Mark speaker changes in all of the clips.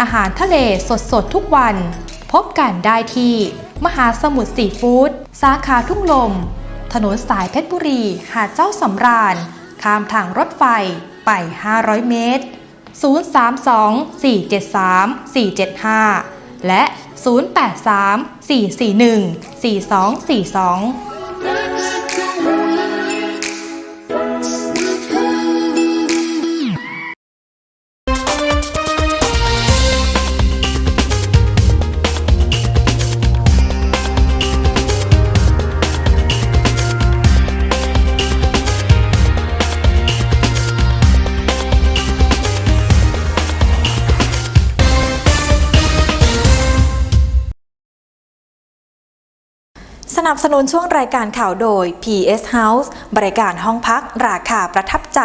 Speaker 1: อาหารทะเลสดสดๆ ทุกวัน พบกันได้ที่ มหาสมุทรสีฟู้ดสาขาทุ่งลม ถนนสายเพชรบุรี หาดเจ้าสำราญ ข้ามทางรถไฟไป 500 เมตร 032 473 475 และ 083
Speaker 2: นับสนุนช่วงรายการข่าวโดย PS House บริการห้องพักราคาประทับใจ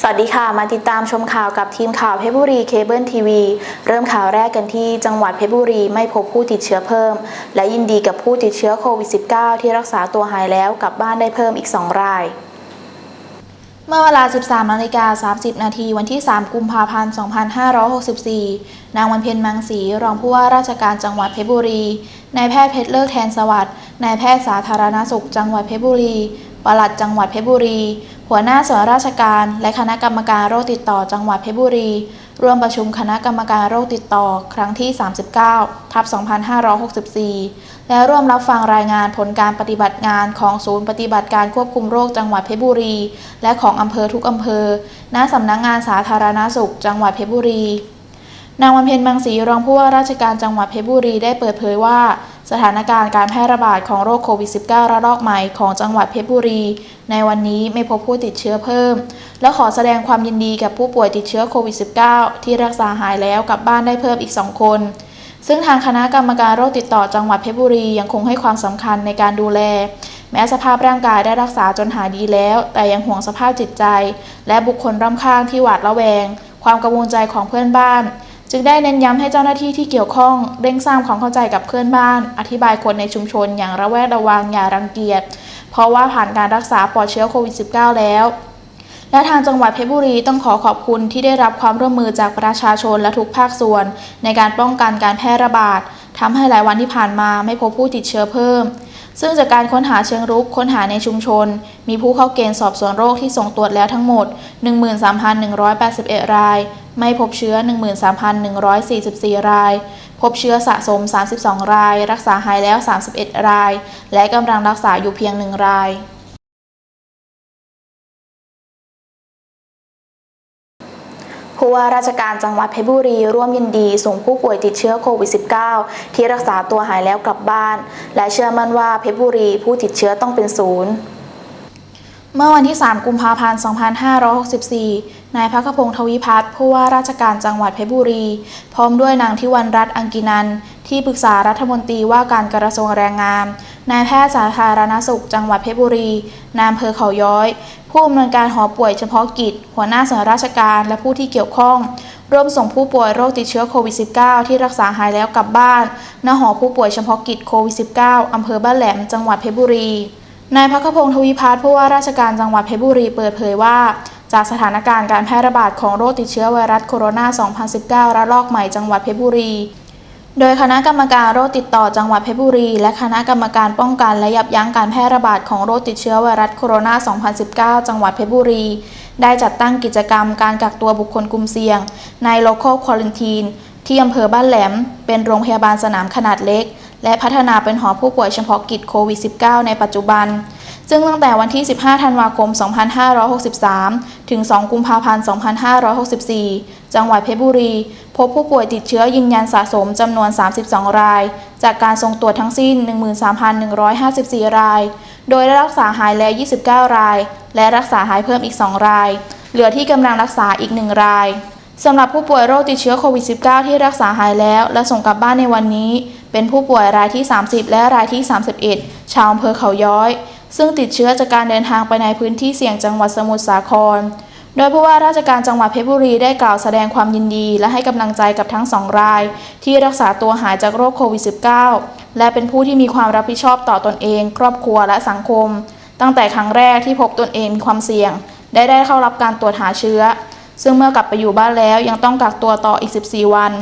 Speaker 3: สวัสดีค่ะ มาติดตามชมข่าวกับทีมข่าวเพชรบุรีเคเบิลทีวีเริ่มข่าวแรกกันที่จังหวัดเพชรบุรีไม่พบผู้ติดเชื้อเพิ่ม และยินดีกับผู้ติดเชื้อโควิด -19 ที่รักษาตัวหายแล้วกลับบ้านได้เพิ่มอีก 2 ราย เมื่อเวลา 13นาฬิกา30 นาทีวันที่ 3 กุมภาพันธ์ 2564 นางวันเพ็ญมังสีรองผู้ว่าราชการจังหวัดเพชรบุรี นายแพทย์เพชรเลิกแทนสวัสดิ์ นายแพทย์สาธารณสุข จังหวัดเพชรบุรี ปลัดจังหวัดเพชรบุรี หัวหน้าส่วนราชการ และคณะกรรมการโรคติดต่อจังหวัดเพชรบุรี ร่วมประชุมคณะกรรมการโรคติดต่อครั้งที่ 39ทับ2564 และร่วมรับฟังรายงานผลการปฏิบัติงานของศูนย์ปฏิบัติการควบคุมโรคจังหวัดเพชรบุรี และของอำเภอทุกอำเภอ ณ สำนักงงานสาธารณสุข จังหวัดเพชรบุรี นางวันเพ็ญบางศรีรองผู้ว่าราชการจังหวัดเพชรบุรีได้เปิดเผยว่า สถานการณ์การแพร่ระบาดของโรคโควิด -19 ระลอกใหม่ของจังหวัดเพชรบุรี ในวันนี้ไม่พบผู้ติดเชื้อเพิ่ม และขอแสดงความยินดีกับผู้ป่วยติดเชื้อโควิด -19 ที่รักษาหายแล้วกลับบ้านได้เพิ่มอีก 2 คน ซึ่งทางคณะกรรมการโรคติดต่อจังหวัดเพชรบุรียังคงให้ความสำคัญในการดูแล แม้สภาพร่างกายได้รักษาจนหายดีแล้ว แต่ยังห่วงสภาพจิตใจ และบุคคลรอบข้างที่หวาดระแวง ความกังวลใจของเพื่อนบ้าน จึงได้เน้นย้ำให้เจ้าหน้าที่ที่เกี่ยวข้องเร่งสร้างความเข้าใจกับเพื่อนบ้าน อธิบายคนในชุมชนอย่างระแวดระวังอย่ารังเกียจเพราะว่าผ่านการรักษาปลอดเชื้อโควิด -19 แล้ว และทางจังหวัดเพชรบุรีต้องขอขอบคุณที่ได้รับความร่วมมือจากประชาชนและทุกภาคส่วน ในการป้องกันการแพร่ระบาดทำให้หลายวันที่ผ่านมาไม่พบผู้ติดเชื้อเพิ่ม ซึ่งจากการค้นหาเชิงรุกค้นหาในชุมชน มีผู้เข้าเกณฑ์สอบสวนโรคที่ส่งตรวจแล้วทั้งหมด 13,181 ราย ไม่พบเชื้อ 13,144 ราย พบเชื้อสะสม 32 ราย รักษาหายแล้ว 31 ราย และกำลังรักษาอยู่เพียง 1 ราย ผู้ว่าราชการจังหวัดเพชรบุรี ร่วมยินดี ส่งผู้ป่วยติดเชื้อโควิด -19 ที่รักษาตัวหายแล้วกลับบ้าน และเชื่อมั่นว่าเพชรบุรีผู้ติดเชื้อต้องเป็นศูนย์เมื่อวันที่ 3 กุมภาพันธ์ 2564 นายพักพงศ์ทวิพัฒน์ผู้ว่าราชการจังหวัดเพชรบุรี พร้อมด้วยนางทิวันรัตน์อังกินัน ที่ปรึกษารัฐมนตรีว่าการกระทรวงแรงงาน นายแพทย์สาธารณสุขจังหวัดเพชรบุรี นายอำเภอเขาย้อย ผู้อำนวยการหอป่วยเฉพาะกิจ หัวหน้าส่วนราชการและผู้ที่เกี่ยวข้อง ร่วมส่งผู้ป่วยโรคติดเชื้อโควิด -19 ที่รักษาหายแล้วกลับบ้าน ณ หอผู้ป่วยเฉพาะกิจโควิด -19 อำเภอบ้านแหลม จังหวัดเพชรบุรี นายพักพงศ์ทวีพัฒน์ผู้ว่าราชการจังหวัดเพชรบุรีเปิดเผยว่าจากสถานการณ์การแพร่ระบาดของโรคติดเชื้อไวรัสโคโรนา 2019 ระลอกใหม่จังหวัดเพชรบุรี โดยคณะกรรมการโรคติดต่อจังหวัดเพชรบุรี และคณะกรรมการป้องกันและยับยั้งการแพร่ระบาดของโรคติดเชื้อไวรัสโคโรนา 2019 จังหวัดเพชรบุรี ได้จัดตั้งกิจกรรมการกักตัวบุคคลกลุ่มเสี่ยง ใน local quarantine ที่อำเภอบ้านแหลม เป็นโรงพยาบาลสนามขนาดเล็ก และพัฒนาเป็นหอผู้ป่วยเฉพาะกิจโควิด -19 ในปัจจุบัน ซึ่งตั้งแต่วันที่ 15 ธันวาคม 2563 ถึง 2 กุมภาพันธ์ 2564 จังหวัดเพชรบุรี พบผู้ป่วยติดเชื้อยืนยันสะสมจำนวน 32 ราย จากการส่งตรวจทั้งสิ้น 13,154 ราย โดยได้รักษาหายแล้ว 29 ราย และรักษาหายเพิ่มอีก 2 ราย เหลือที่กำลังรักษาอีก 1 รายสำหรับผู้ป่วยโรคติดเชื้อโควิด -19 ที่รักษาหายแล้ว และส่งกลับบ้านในวันนี้ เป็นผู้ป่วยรายที่ 30 และรายที่ 31 ชาวอำเภอเขาย้อย ซึ่งติดเชื้อจากการเดินทางไปในพื้นที่เสี่ยงจังหวัดสมุทรสาคร โดยผู้ว่าราชการจังหวัดเพชรบุรีได้กล่าวแสดงความยินดี และให้กำลังใจกับทั้งสองราย ที่รักษาตัวหายจากโรคโควิด -19 และเป็นผู้ที่มีความรับผิดชอบต่อตนเอง ครอบครัวและสังคม ตั้งแต่ครั้งแรกที่พบตนเองมีความเสี่ยง ได้ได้เข้ารับการตรวจหาเชื้อ ซึ่งเมื่อกลับไปอยู่บ้านแล้วยังต้องกักตัวต่ออีก 14 วัน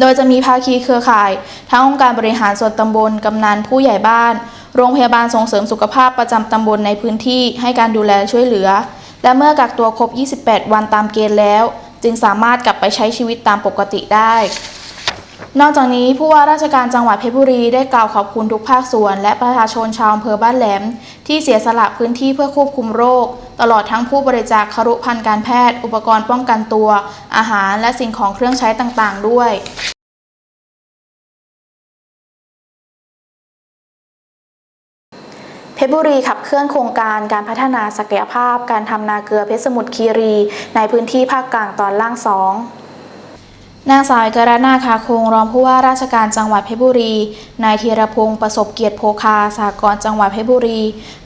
Speaker 3: โดยจะมีภาคีเครือข่าย ทั้งองค์การบริหารส่วนตำบล กำนันผู้ใหญ่บ้าน โรงพยาบาลส่งเสริมสุขภาพประจำตำบลในพื้นที่ให้การดูแลช่วยเหลือ และเมื่อกักตัวครบ 28 วันตามเกณฑ์แล้ว จึงสามารถกลับไปใช้ชีวิตตามปกติได้ นอกจากนี้ผู้ว่าราชการจังหวัดเพชรบุรีได้กล่าวขอบคุณทุกภาคส่วน และประชาชนชาวอำเภอบ้านแหลม ที่เสียสละพื้นที่เพื่อควบคุมโรค ตลอดทั้งผู้บริจาคครุภัณฑ์การแพทย์ อุปกรณ์ป้องกันตัว อาหารและสิ่งของเครื่องใช้ต่างๆ ด้วย เพชรบุรีขับเคลื่อนโครงการการพัฒนาศักยภาพ การทำนาเกลือเพชรสมุทรคีรี ในพื้นที่ภาคกลางตอนล่างสองนางสาวเอกรานาคาคงรองผู้ว่าราชการจังหวัดเพชรบุรี นายธีรพงศ์ประสบเกียรติโพคาสากรจังหวัดเพชรบุรี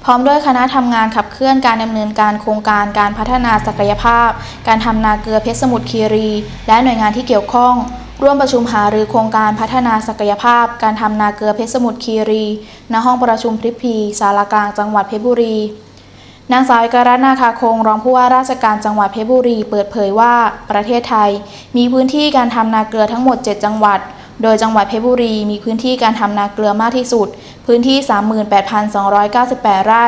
Speaker 3: พร้อมด้วยคณะทำงานขับเคลื่อนการดำเนินการโครงการการพัฒนาศักยภาพ การทำนาเกลือเพชรสมุทรคีรี และหน่วยงานที่เกี่ยวข้อง ร่วมประชุมหารือโครงการพัฒนาศักยภาพ การทำนาเกลือเพชรสมุทรคีรี ณ ห้องประชุมพริพี สารกลางจังหวัดเพชรบุรี นางสาวเอกรัตน์นาคาคงรองผู้ว่าราชการจังหวัดเพชรบุรี เปิดเผยว่าประเทศไทย มีพื้นที่การทำนาเกลือทั้งหมด 7 จังหวัด โดยจังหวัดเพชรบุรี มีพื้นที่การทำนาเกลือมากที่สุด พื้นที่ 38,298 ไร่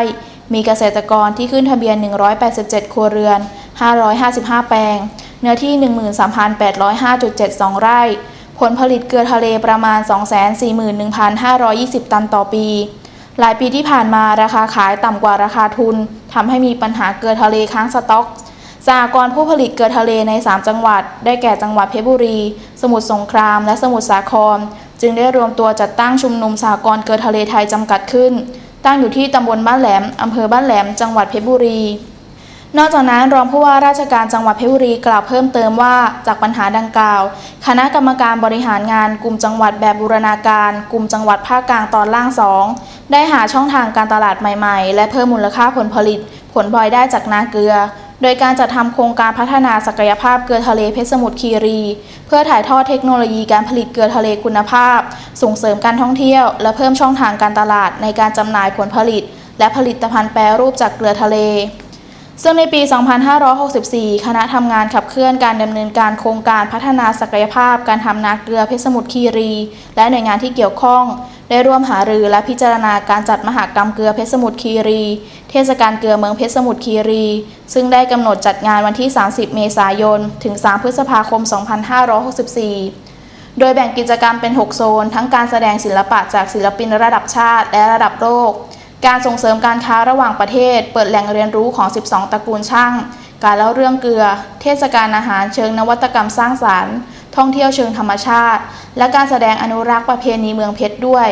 Speaker 3: มีเกษตรกรที่ขึ้นทะเบียน 187 ครัวเรือน 555 แปลง เนื้อที่ 13,805.72 ไร่ ผลผลิตเกลือทะเลประมาณ 241,520 ตันต่อปี หลายปีที่ผ่านมาราคาขายต่ำกว่าราคาทุนทำให้มีปัญหาเกลือทะเลค้างสต็อกสหกรณ์ผู้ผลิตเกลือทะเลใน 3 จังหวัด ได้แก่จังหวัดเพชรบุรี สมุทรสงคราม และสมุทรสาคร จึงได้รวมตัวจัดตั้งชุมนุมสหกรณ์เกลือทะเลไทยจำกัดขึ้น ตั้งอยู่ที่ตำบลบ้านแหลมอำเภอบ้านแหลม จังหวัดเพชรบุรี นอกจากนั้นรองผู้ว่าราชการจังหวัดเพชรบุรีกล่าวเพิ่มเติมว่าจากปัญหาดังกล่าว คณะกรรมการบริหารงานกลุ่มจังหวัดแบบบูรณาการ กลุ่มจังหวัดภาคกลางตอนล่างสองได้หาช่องทางการตลาดใหม่ๆ และเพิ่มมูลค่าผลผลิต ผลพลอยได้จากนาเกลือ โดยการจัดทำโครงการพัฒนาศักยภาพเกลือทะเลเพชรสมุทรคีรี เพื่อถ่ายทอดเทคโนโลยีการผลิตเกลือทะเลคุณภาพ ส่งเสริมการท่องเที่ยว และเพิ่มช่องทางการตลาดในการจำหน่ายผลผลิต และผลิตภัณฑ์แปรรูปจากเกลือทะเล ซึ่งในปี 2564 คณะทำงานขับเคลื่อนการดำเนินการโครงการพัฒนาศักยภาพการทำนาเกลือเพชรสมุทรคีรี และหน่วยงานที่เกี่ยวข้อง ได้ร่วมหารือและพิจารณาการจัดมหกรรมเกลือเพชรสมุทรคีรี เทศกาลเกลือเมืองเพชรสมุทรคีรี ซึ่งได้กำหนดจัดงานวันที่ 30 เมษายน ถึง 3 พฤษภาคม 2564โดยแบ่งกิจกรรมเป็น 6 โซน ทั้งการแสดงศิลปะจากศิลปินระดับชาติและระดับโลก การส่งเสริมการค้าระหว่างประเทศ เปิดแหล่งเรียนรู้ของ 12 ตระกูลช่าง การเล่าเรื่องเกลือ เทศกาลอาหารเชิงนวัตกรรมสร้างสารรค์ ท่องเที่ยวเชิงธรรมชาติ และการแสดงอนุรักษ์ประเพณีเมืองเพชรด้วย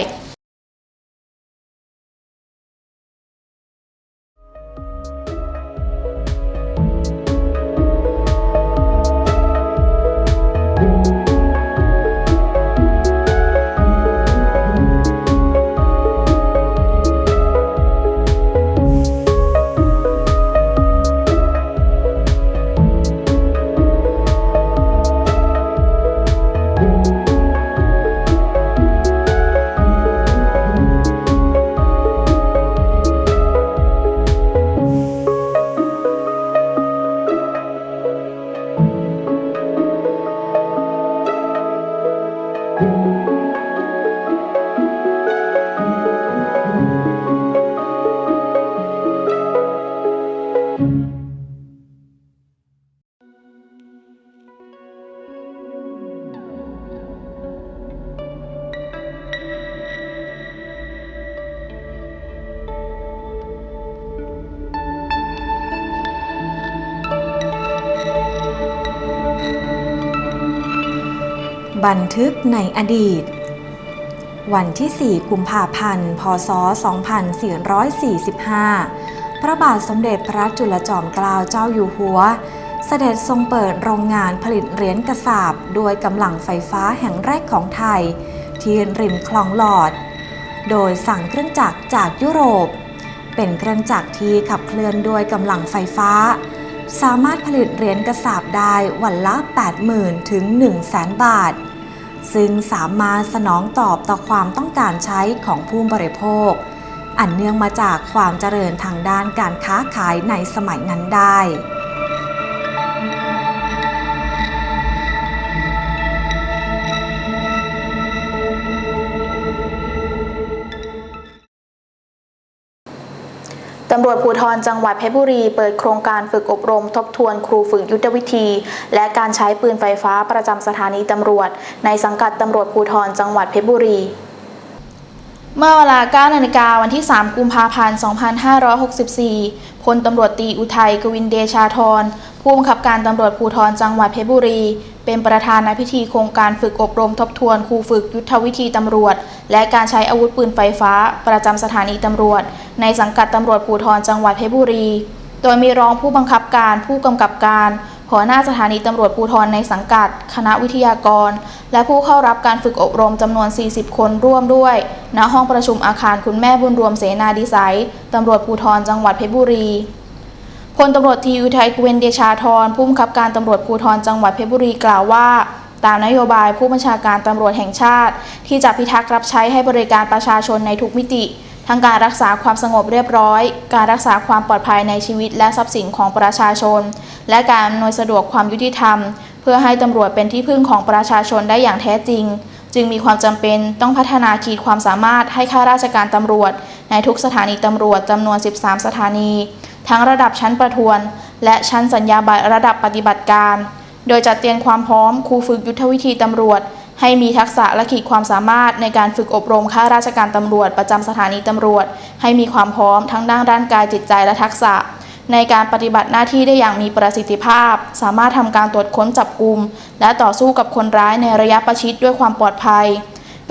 Speaker 2: บันทึกในอดีต วันที่ 4 กุมภาพันธ์ พศ 2445 พระบาทสมเด็จพระจุลจอมเกล้าเจ้าอยู่หัว เสด็จทรงเปิดโรงงานผลิตเหรียญกระสาบด้วยกำลังไฟฟ้าแห่งแรกของไทย ที่ริมคลองหลอด โดยสั่งเครื่องจักรจากยุโรป เป็นเครื่องจักรที่ขับเคลื่อนด้วยกำลังไฟฟ้าสามารถผลิตเหรียญกระสาบได้วันละ 80,000 ถึง 100,000 บาท ซึ่งสามารถสนองตอบต่อความต้องการใช้ของผู้บริโภค อันเนื่องมาจากความเจริญทางด้านการค้าขายในสมัยนั้นได้
Speaker 3: วจภูธรจังหวัดเพชรบุรี เปิดโครงการฝึกอบรม ทบทวนครูฝึกยุทธวิธี และการใช้ปืนไฟฟ้าประจำสถานีตำรวจ ในสังกัดตำรวจภูธรจังหวัดเพชรบุรีเมื่อเวลา 9 นาฬิกาวันที่ 3 กุมภาพันธ์ 2564 พลตำรวจตีอุทัย กวินเดชาธรผู้บังคับการตำรวจภูธรจังหวัดเพชรบุรี เป็นประธานในพิธีโครงการฝึกอบรมทบทวนครูฝึกยุทธวิธีตำรวจ และการใช้อาวุธปืนไฟฟ้า ประจำสถานีตำรวจ ในสังกัดตำรวจภูธรจังหวัดเพชรบุรี โดยมีรองผู้บังคับการผู้กำกับการหัวหน้าสถานีตำรวจภูธรในสังกัด คณะวิทยากร และผู้เข้ารับการฝึกอบรมจำนวน 40 คนร่วมด้วย ณ ห้องประชุมอาคารคุณแม่บุญรวมเสนาดิสัยตำรวจภูธรจังหวัดเพชรบุรี พลตำรวจตรีอุทัยกุเวนเดชาธรผู้บังคับการตำรวจภูธรจังหวัดเพชรบุรีกล่าวว่า ตามนโยบายผู้บัญชาการตำรวจแห่งชาติ ที่จะพิทักษ์รับใช้ให้บริการประชาชนในทุกมิติ ทั้งการรักษาความสงบเรียบร้อย การรักษาความปลอดภัยในชีวิตและทรัพย์สินของประชาชน และการอำนวยสะดวกความยุติธรรม เพื่อให้ตำรวจเป็นที่พึ่งของประชาชนได้อย่างแท้จริงจึงมีความจำเป็นต้องพัฒนาขีดความสามารถให้ข้าราชการตำรวจ ในทุกสถานีตำรวจจำนวน 13 สถานี ทั้งระดับชั้นประทวน และชั้นสัญญาบัตรระดับปฏิบัติการ โดยจัดเตรียมความพร้อมครูฝึกยุทธวิธีตำรวจ ให้มีทักษะและขีดความสามารถในการฝึกอบรมข้าราชการตำรวจประจำสถานีตำรวจ ให้มีความพร้อมทั้งด้านร่างกายจิตใจและทักษะ ในการปฏิบัติหน้าที่ได้อย่างมีประสิทธิภาพ สามารถทำการตรวจค้นจับกลุ่มและต่อสู้กับคนร้ายในระยะประชิดด้วยความปลอดภัย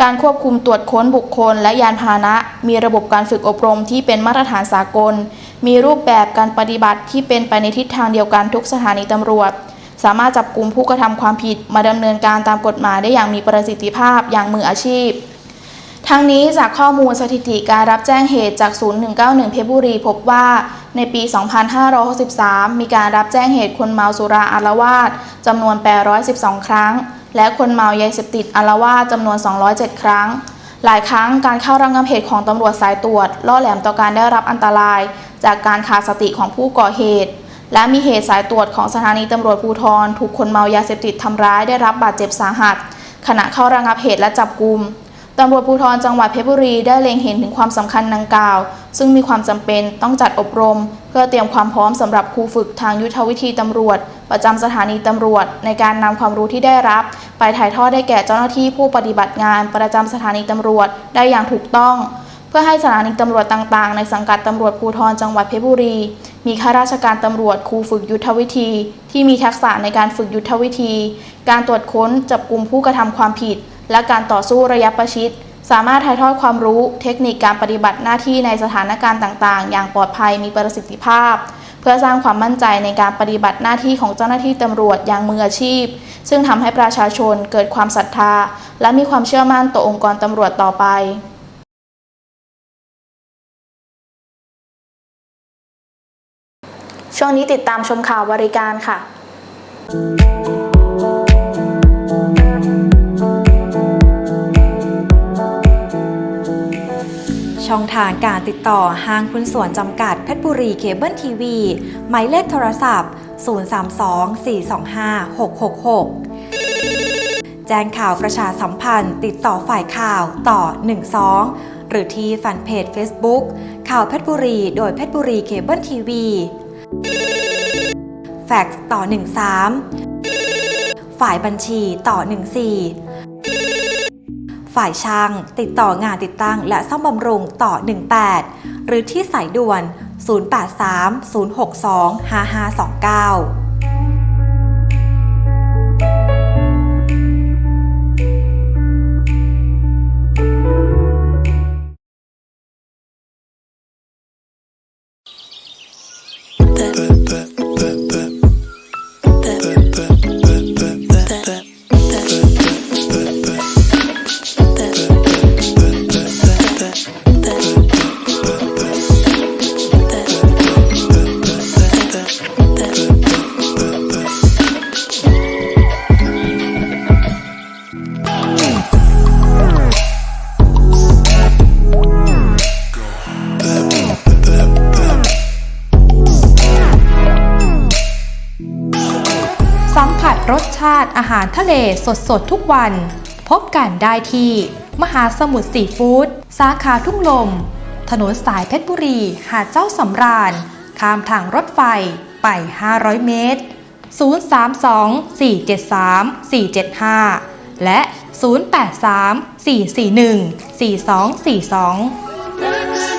Speaker 3: การควบคุมตรวจค้นบุคคลและยานพาหนะ มีระบบการฝึกอบรมที่เป็นมาตรฐานสากล มีรูปแบบการปฏิบัติที่เป็นไปในทิศทางเดียวกันทุกสถานีตำรวจ สามารถจับกลุ่มผู้กระทำความผิดมาดำเนินการตามกฎหมายได้อย่างมีประสิทธิภาพอย่างมืออาชีพ ทั้งนี้จากข้อมูลสถิติการรับแจ้งเหตุจากศูนย์191 เพชรบุรีพบว่าในปี 2563 มีการรับแจ้งเหตุคนเมาสุราอารวาสจำนวน 812 ครั้ง และคนเมายาเสพติดอารวาสจำนวน 207 ครั้งหลายครั้งการเข้าระงับเหตุของตำรวจสายตรวจ ล่อแหลมต่อการได้รับอันตราย จากการขาดสติของผู้ก่อเหตุ และมีเหตุสายตรวจของสถานีตำรวจภูธรถูกคนเมายาเสพติดทำร้ายได้รับบาดเจ็บสาหัส ขณะเข้าระงับเหตุและจับกลุ่มตำรวจภูธรจังหวัดเพชรบุรีได้เล็งเห็นถึงความสำคัญดังกล่าว ซึ่งมีความจำเป็นต้องจัดอบรม เพื่อเตรียมความพร้อมสำหรับครูฝึกทางยุทธวิธีตำรวจ ประจำสถานีตำรวจ ในการนำความรู้ที่ได้รับ ไปถ่ายทอดได้แก่เจ้าหน้าที่ผู้ปฏิบัติงานประจำสถานีตำรวจได้อย่างถูกต้อง เพื่อให้สถานีตำรวจต่างๆ ในสังกัดตำรวจภูธรจังหวัดเพชรบุรี มีข้าราชการตำรวจครูฝึกยุทธวิธี ที่มีทักษะในการฝึกยุทธวิธี การตรวจค้นจับกลุ่มผู้กระทำความผิด และการต่อสู้ระยะประชิด สามารถถ่ายทอดความรู้ เทคนิคการปฏิบัติหน้าที่ในสถานการณ์ต่างๆ อย่างปลอดภัยมีประสิทธิภาพ เพื่อสร้างความมั่นใจในการปฏิบัติหน้าที่ของเจ้าหน้าที่ตำรวจอย่างมืออาชีพ ซึ่งทำให้ประชาชนเกิดความศรัทธา และมีความเชื่อมั่นต่อองค์กรตำรวจต่อไป ช่วงนี้ติดตามชมข่าวบริการค่ะ
Speaker 2: ช่องทางการติดต่อห้างคุณส่วนจำกัดเพชรบุรีเคเบิลทีวี หมายเลขโทรศัพท์ 032-425-666 แจ้งข่าวประชาสัมพันธ์ติดต่อฝ่ายข่าวต่อ 12 หรือที่แฟนเพจ Facebook ข่าวเพชรบุรี โดยเพชรบุรีเคเบิลทีวี แฟกซ์ต่อ 13 ฝ่ายบัญชีต่อ 14 ฝ่ายช่างติดต่องานติดตั้งและซ่อมบำรุงต่อ 18 หรือที่สายด่วน 083 062 5529 สดสด
Speaker 1: ๆ ทุกวัน พบกันได้ที่ มหาสมุทรซีฟู้ดสาขาทุ่งลม ถนนสายเพชรบุรี หาดเจ้าสำราญ ข้ามทางรถไฟไป 500 เมตร 032 473 475 และ 083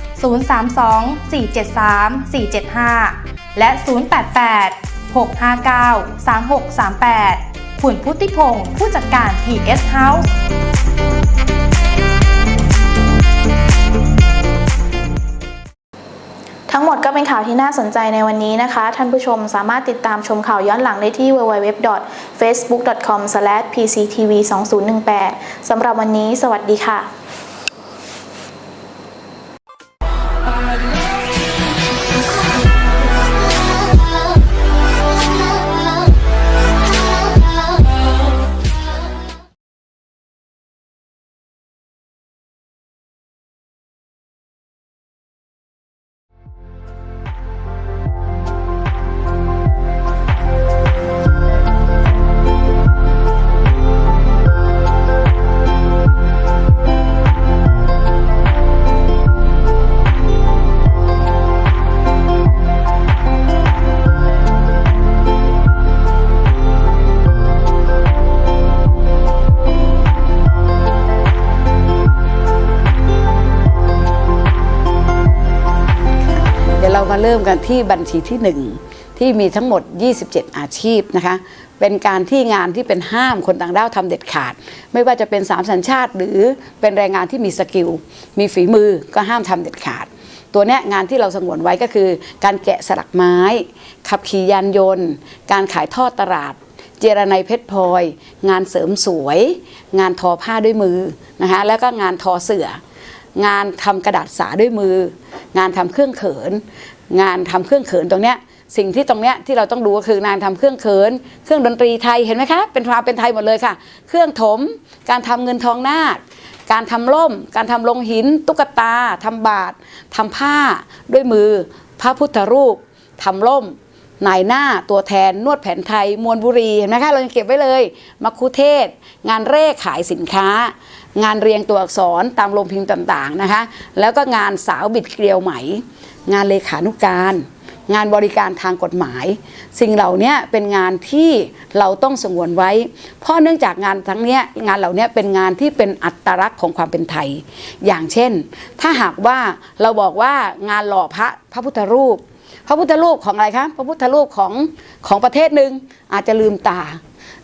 Speaker 1: 032 473 475 และ 088 659 3638คุณพุทธิพงศ์ผู้จัดการ PS House
Speaker 3: ทั้งหมดก็เป็นข่าวที่น่าสนใจในวันนี้นะคะ ท่านผู้ชมสามารถติดตามชมข่าวย้อนหลังได้ที่ www.facebook.com/pctv2018 สำหรับวันนี้ สวัสดีค่ะ
Speaker 4: ริ่มกันที่บัญชีที่ 1 ที่มีทั้งหมด 27 อาชีพนะคะ เป็นการที่งานที่เป็นห้ามคนต่างด้าวทำเด็ดขาด ไม่ว่าจะเป็นสามสัญชาติ หรือเป็นแรงงานที่มีสกิล มีฝีมือก็ห้ามทำเด็ดขาด ตัวนี้งานที่เราสงวนไว้ก็คือ การแกะสลักไม้ ขับขี่ยานยนต์ การขายทอดตลาดเจรไนเพชรพลอย งานเสริมสวย งานทอผ้าด้วยมือนะคะแล้วก็งานทอเสืองานทำกระดาษสาด้วยมือ งานทำเครื่องเขิน งานทำเครื่องเขินตรงเนี้ยสิ่งที่ตรงเนี้ยที่เราต้องดูก็คืองานทำเครื่องเขิน เครื่องดนตรีไทยเห็นไหมคะ เป็นความเป็นไทยหมดเลยค่ะ เครื่องถม การทำเงินทองนาคการทำล่ม การทำลงหิน ตุ๊กตาทำบาททำผ้าด้วยมือ พระพุทธรูปทำล่มนายหน้าตัวแทนนวดแผนไทยมวลบุรีเห็นไหมคะเรายังเก็บไว้เลยมัคคุเทศ งานเร่ขายสินค้า งานเรียงตัวอักษรตามโรงพิมพ์ต่างๆนะคะ แล้วก็งานสาวบิดเกลียวไหม งานเลขานุการ งานบริการทางกฎหมาย สิ่งเหล่านี้เป็นงานที่เราต้องสงวนไว้ เพราะเนื่องจากงานทั้งเนี้ยงานเหล่านี้เป็นงานที่เป็นอัตลักษณ์ของความเป็นไทย อย่างเช่น ถ้าหากว่าเราบอกว่างานหล่อพระพระพุทธรูป พระพุทธรูปของอะไรคะพระพุทธรูปของของประเทศหนึ่งอาจจะลืมตา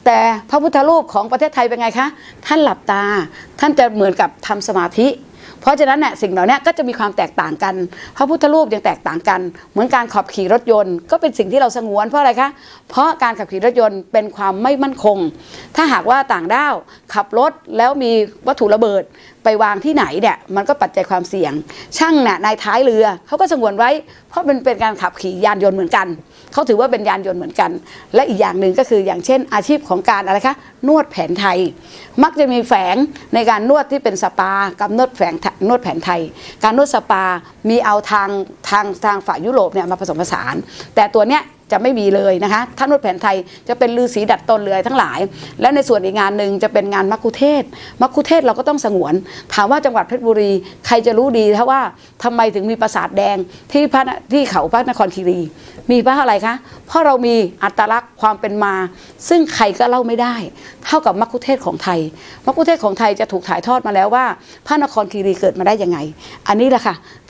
Speaker 4: แต่พระพุทธรูปของประเทศไทยเป็นไงคะ ท่านหลับตา ท่านจะเหมือนกับทำสมาธิ เพราะฉะนั้นเนี่ยสิ่งเหล่านี้ก็จะมีความแตกต่างกัน พระพุทธรูปยังแตกต่างกัน เหมือนการขับขี่รถยนต์ ก็เป็นสิ่งที่เราสงวนเพราะอะไรคะ เพราะการขับขี่รถยนต์เป็นความไม่มั่นคง ถ้าหากว่าต่างด้าวขับรถแล้วมีวัตถุระเบิดไปวางที่ไหนเนี่ยมันก็ปัจจัยความเสี่ยง ช่างเนี่ยในท้ายเรือเขาก็สงวนไว้ เพราะมันเป็นการขับขี่ยานยนต์เหมือนกัน เขาถือว่าเป็นยานยนต์เหมือนกัน และอีกอย่างหนึ่งก็คืออย่างเช่นอาชีพของการอะไรคะนวดแผนไทย มักจะมีแฝงในการนวดที่เป็นสปา กับนวดแฝงนวดแผนไทย การนวดสปา มีเอาทางทางทางฝ่ายยุโรปเนี่ยมาผสมผสาน แต่ตัวเนี้ยจะไม่มีเลยนะคะถ้านวดแผนไทยจะเป็นลือสีดัดตนเลยทั้งหลาย และในส่วนอีกงานหนึ่งจะเป็นงานมัคคุเทศมัคคุเทศเราก็ต้องสงวน ถามว่าจังหวัดเพชรบุรีใครจะรู้ดีถ้าว่าทำไมถึงมีปราสาทแดงที่พระนที่เขาพระนครคีรี มีเพราะอะไรคะ เพราะเรามีอัตลักษณ์ความเป็นมา ซึ่งใครก็เล่าไม่ได้ เท่ากับมัคคุเทศของไทย มัคคุเทศของไทยจะถูกถ่ายทอดมาแล้วว่า พระนครคีรีเกิดมาได้ยังไง อันนี้แหละค่ะ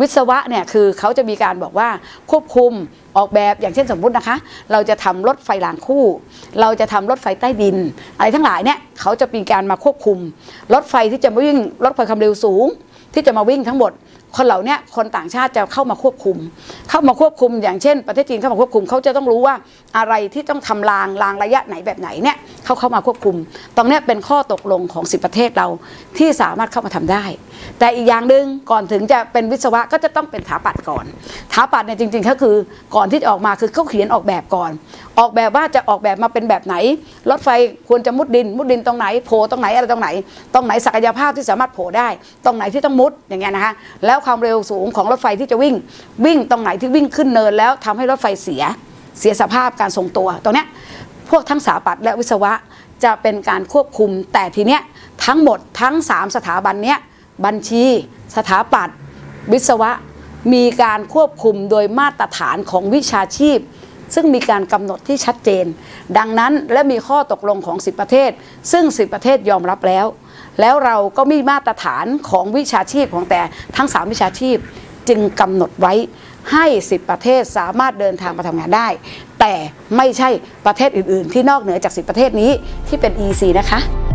Speaker 4: วิศวะเนี่ยคือเขาจะมีการบอกว่าควบคุมออกแบบอย่างเช่นสมมุตินะคะ เราจะทำรถไฟรางคู่ เราจะทำรถไฟใต้ดิน อะไรทั้งหลายเนี่ยเขาจะมีการมาควบคุม รถไฟที่จะมาวิ่งรถไฟความเร็วสูง ที่จะมาวิ่งทั้งหมดคนเหล่านี้คนต่างชาติจะเข้ามาควบคุม เข้ามาควบคุมอย่างเช่น ประเทศจีนเข้ามาควบคุมเขาจะต้องรู้ว่าอะไรที่ต้องทำรางรางระยะไหนแบบไหนเนี่ยเขาเข้ามาควบคุม ตรงนี้เป็นข้อตกลงของสิประเทศเราที่สามารถเข้ามาทำได้ แต่อีกอย่างหนึ่งก่อนถึงจะเป็นวิศวะก็จะต้องเป็นถาปัดก่อนถาปัดเนี่ยจริงๆก็คือก่อนที่จะออกมาคือเขาเขียนออกแบบก่อน ออกแบบว่าจะออกแบบมาเป็นแบบไหน รถไฟควรจะมุดดิน มุดดินตรงไหนโผล่ตรงไหนอะไรตรงไหน ตรงไหนศักยภาพที่สามารถโผล่ได้ ตรงไหนที่ต้องมุดอย่างเงี้ยนะคะแล้วความเร็วสูงของรถไฟที่จะวิ่ง วิ่งตรงไหนที่วิ่งขึ้นเนิน แล้วทำให้รถไฟเสียเสียสภาพการทรงตัวตรงเนี้ยพวกทั้งสถาปัตย์และวิศวะจะเป็นการควบคุม แต่ทีเนี้ยทั้งหมดทั้ง 3 สถาบันเนี้ย บัญชี สถาปัตย์วิศวะ มีการควบคุมโดยมาตรฐานของวิชาชีพ ซึ่งมีการกำหนดที่ชัดเจน ดังนั้นและมีข้อตกลงของ 10 ประเทศ ซึ่ง 10 ประเทศยอมรับแล้ว แล้วเราก็มีมาตรฐานของวิชาชีพของแต่ทั้ง 3 วิชาชีพ จึงกำหนดไว้ให้ 10 ประเทศสามารถเดินทางมาทำงานได้ แต่ไม่ใช่ประเทศอื่น ๆ ที่นอกเหนือจาก 10 ประเทศนี้ที่เป็น EC นะคะ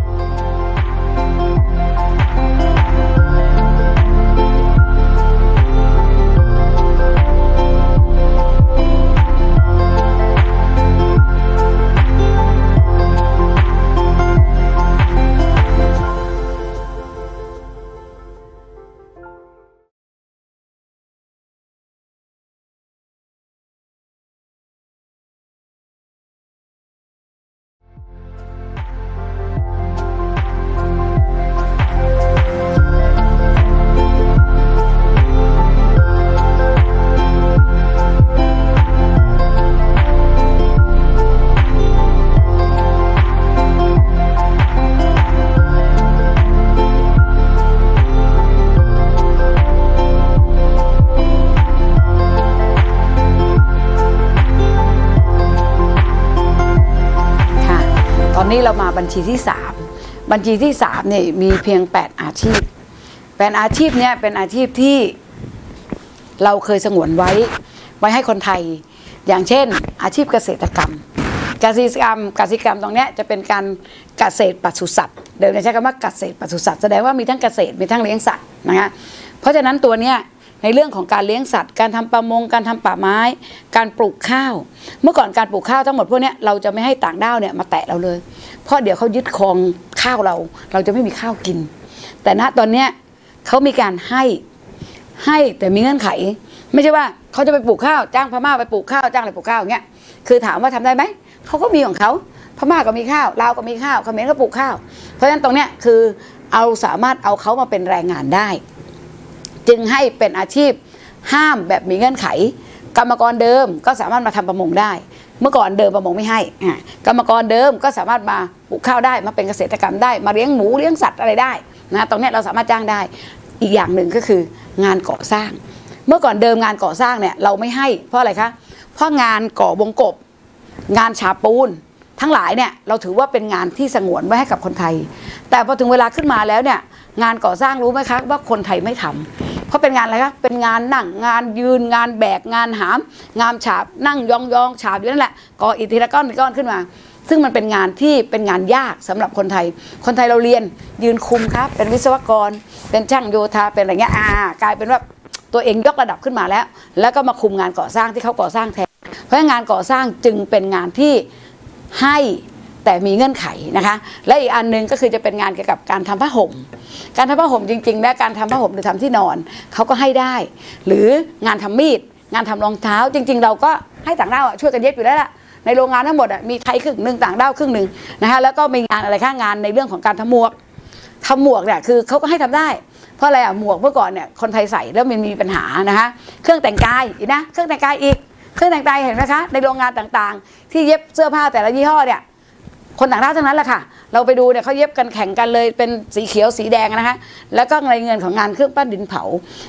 Speaker 4: บัญชีที่ 3 บัญชีที่3เนี่ยมีเพียง 8 อาชีพแปดอาชีพเนี่ยเป็นอาชีพที่เราเคยสงวนไว้ไว้ให้คนไทย อย่างเช่น อาชีพเกษตรกรรมเกษตรกรรมเกษตรกรรมตรงเนี้ยจะเป็นการเกษตรปศุสัตว์เดี๋ยวใช้คำว่าเกษตรปศุสัตว์แสดงว่ามีทั้งเกษตรมีทั้งเลี้ยงสัตว์นะคะเพราะฉะนั้นตัวเนี้ยในเรื่องของการเลี้ยงสัตว์ การทำประมงการทำป่าไม้ การปลูกข้าว เมื่อก่อนการปลูกข้าวทั้งหมดพวกเนี้ยเราจะไม่ให้ต่างด้าวเนี่ยมาแตะเราเลย เพราะเดี๋ยวเขายึดครองข้าวเรา เราจะไม่มีข้าวกิน แต่ณตอนเนี้ยเขามีการให้ให้แต่มีเงื่อนไข ไม่ใช่ว่าเขาจะไปปลูกข้าวจ้างพม่าไปปลูกข้าวจ้างอะไรปลูกข้าวอย่างเงี้ยคือถามว่าทำได้ไหมเขาก็มีของเขาพม่าก็มีข้าวลาวก็มีข้าวเขมรก็ปลูกข้าว เพราะฉะนั้นตรงเนี้ยคือเอาสามารถเอาเขามาเป็นแรงงานได้ จึงให้เป็นอาชีพห้ามแบบมีเงื่อนไข กรรมกรเดิมก็สามารถมาทำประมงได้ เมื่อก่อนเดิมประมงไม่ให้กรรมกรเดิมก็สามารถมาปลูกข้าวได้มาเป็นเกษตรกรรมได้มาเลี้ยงหมูเลี้ยงสัตว์อะไรได้นะตรงนี้เราสามารถจ้างได้อีกอย่างหนึ่งก็คืองานก่อสร้าง เมื่อก่อนเดิมงานก่อสร้างเนี่ยเราไม่ให้เพราะอะไรคะเพราะงานก่อวงกบ งานฉาปูน ทั้งหลายเนี่ยเราถือว่าเป็นงานที่สงวนไว้ให้กับคนไทย แต่พอถึงเวลาขึ้นมาแล้วเนี่ยงานก่อสร้างรู้ไหมคะว่าคนไทยไม่ทำ เพราเป็นงานอะไรคะเป็นงานนั่งงานยืนงานแบกงานหาม งานฉาบนั่งยองยองฉาบอยู่นั่นแหละก่ออิฐทีละก้อนทีละก้อนขึ้นมา ซึ่งมันเป็นงานที่เป็นงานยากสำหรับคนไทย คนไทยเราเรียนยืนคุมครับ เป็นวิศวกร เป็นช่างโยธาเป็นอะไรเงี้ยอ่ากลายเป็นว่าตัวเองยกระดับขึ้นมาแล้ว แล้วก็มาคุมงานก่อสร้างที่เขาก่อสร้างแทนเพราะงานก่อสร้างจึงเป็นงานที่ให้ แต่มีเงื่อนไขนะคะ และอีกอันหนึงก็คือจะเป็นงานเกี่ยวกับการทำผ้าห่ม การทำผ้าห่มจริงๆและการทำผ้าห่มหรือทำที่นอนเขาก็ให้ได้ หรืองานทำมีด งานทำรองเท้า จริง ๆ เราก็ให้ต่างด้าวช่วยกันเย็บอยู่แล้วล่ะในโรงงานทั้งหมดมีไทยครึ่งหนึ่งต่างด้าวครึ่งหนึ่งนะคะแล้วก็มีงานอะไรข้างงานในเรื่องของการทำหมวกทำหมวกเนี่ยคือเขาก็ให้ทำได้ เพราะอะไรอะหมวกเมื่อก่อนเนี่ยคนไทยใส่แล้วมันมีปัญหานะคะเครื่องแต่งกายอีกนะเครื่องแต่งกายอีกเครื่องแต่งกายเห็นไหมคะในโรงงานต่างๆ ที่เย็บเสื้อผ้าแต่ละยี่ห้อเนี่ย คนต่างด้าวทั้งนั้นแหละค่ะ เราไปดูเนี่ยเขาเย็บกันแข่งกันเลยเป็นสีเขียวสีแดงนะคะ แล้วก็ในเงินของงานเครื่องปั้นดินเผา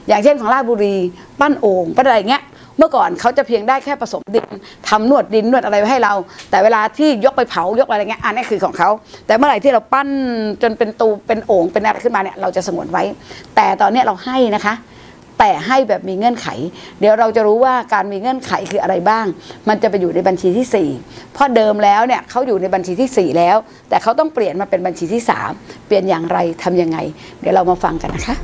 Speaker 4: อย่างเช่นของราชบุรี ปั้นโอ่งปั้นอะไรเงี้ย เมื่อก่อนเขาจะเพียงได้แค่ผสมดินทำนวดดินนวดอะไรไว้ให้เรา แต่เวลาที่ยกไปเผายกอะไรเงี้ยอันนี้คือของเขา แต่เมื่อไหร่ที่เราปั้นจนเป็นตูเป็นโอ่งเป็นอะไรขึ้นมาเนี่ยเราจะสงวนไว้ แต่ตอนนี้เราให้นะคะ แต่ให้แบบมีเงื่อนไข เดี๋ยวเราจะรู้ว่าการมีเงื่อนไขคืออะไรบ้าง มันจะไปอยู่ในบัญชีที่ 4 เพราะเดิมแล้วเนี่ยเขาอยู่ในบัญชีที่ 4 แล้ว แต่เขาต้องเปลี่ยนมาเป็นบัญชีที่ 3 เปลี่ยนอย่างไรทำยังไง เดี๋ยวเรามาฟังกันนะคะ